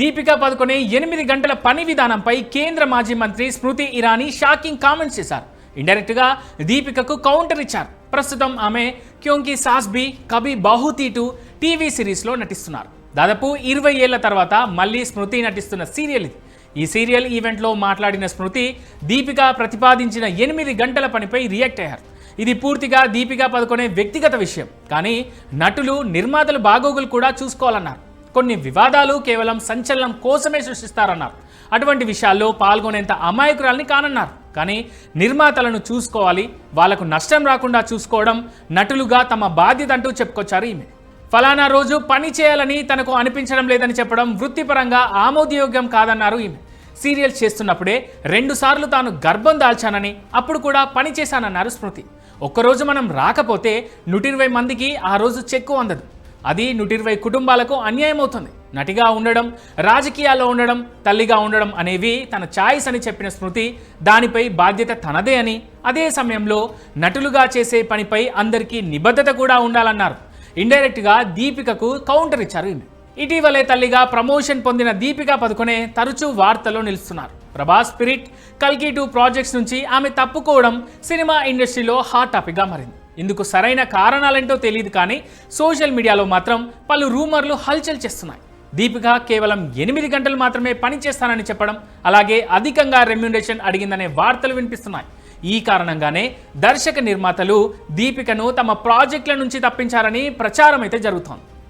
దీపికా పదుకొనే ఎనిమిది గంటల పని విధానంపై కేంద్ర మాజీ మంత్రి స్మృతి ఇరానీ షాకింగ్ కామెంట్స్ చేశారు. ఇండైరెక్ట్గా దీపికకు కౌంటర్ ఇచ్చారు. ప్రస్తుతం ఆమె క్యోంకి సాస్బీ కబీ బాహుతీ టూ టీవీ సిరీస్లో నటిస్తున్నారు. దాదాపు ఇరవై ఏళ్ళ తర్వాత మళ్ళీ స్మృతి నటిస్తున్న సీరియల్ ఇది. ఈ సీరియల్ ఈవెంట్లో మాట్లాడిన స్మృతి దీపిక ప్రతిపాదించిన ఎనిమిది గంటల పనిపై రియాక్ట్ అయ్యారు. ఇది పూర్తిగా దీపికా పదుకొనే వ్యక్తిగత విషయం. కానీ నటులు నిర్మాతలు బాగోగులు కూడా చూసుకోవాలన్నారు. కొన్ని వివాదాలు కేవలం సంచలనం కోసమే సృష్టిస్తారన్నారు. అటువంటి విషయాల్లో పాల్గొనేంత అమాయకురాల్ని కానన్నారు. కానీ నిర్మాతలను చూసుకోవాలి వాళ్ళకు నష్టం రాకుండా చూసుకోవడం నటులుగా తమ బాధ్యత అంటూ చెప్పుకొచ్చారు ఈమె. ఫలానా రోజు పని చేయాలని తనకు అనిపించడం లేదని చెప్పడం వృత్తిపరంగా ఆమోదయోగ్యం కాదన్నారు ఈమె. సీరియల్ చేస్తున్నప్పుడే రెండుసార్లు తాను గర్భం దాల్చానని అప్పుడు కూడా పని చేశానన్నారు స్మృతి. ఒక్కరోజు మనం రాకపోతే నూటిరవై మందికి ఆ రోజు చెక్కు అందదు. అది నూటిరవై కుటుంబాలకు అన్యాయం అవుతుంది నటిగా ఉండడం రాజకీయాల్లో ఉండడం తల్లిగా ఉండడం అనేవి తన ఛాయిస్ అని చెప్పిన స్మృతి దానిపై బాధ్యత తనదే అని అదే సమయంలో నటులుగా చేసే పనిపై అందరికీ నిబద్ధత కూడా ఉండాలన్నారు. ఇండైరెక్ట్గా దీపికకు కౌంటర్ ఇచ్చారు ఈమె. ఇటీవలే తల్లిగా ప్రమోషన్ పొందిన దీపిక పదుకొనే తరచూ వార్తల్లో నిలుస్తున్నారు. ప్రభాస్ స్పిరిట్ కల్కి టూ ప్రాజెక్ట్స్ నుంచి ఆమె తప్పుకోవడం సినిమా ఇండస్ట్రీలో హాట్ టాపిక్గా మారింది. ఇందుకు సరైన కారణాలేంటో తెలియదు కానీ సోషల్ మీడియాలో మాత్రం పలు రూమర్లు హల్చల్ చేస్తున్నాయి. దీపిక కేవలం ఎనిమిది గంటలు మాత్రమే పని చేస్తానని చెప్పడం అలాగే అధికంగా రెమ్యునరేషన్ అడిగిందనే వార్తలు వినిపిస్తున్నాయి. ఈ కారణంగానే దర్శక నిర్మాతలు దీపికను తమ ప్రాజెక్టుల నుంచి తప్పించారని ప్రచారం అయితే జరుగుతోంది.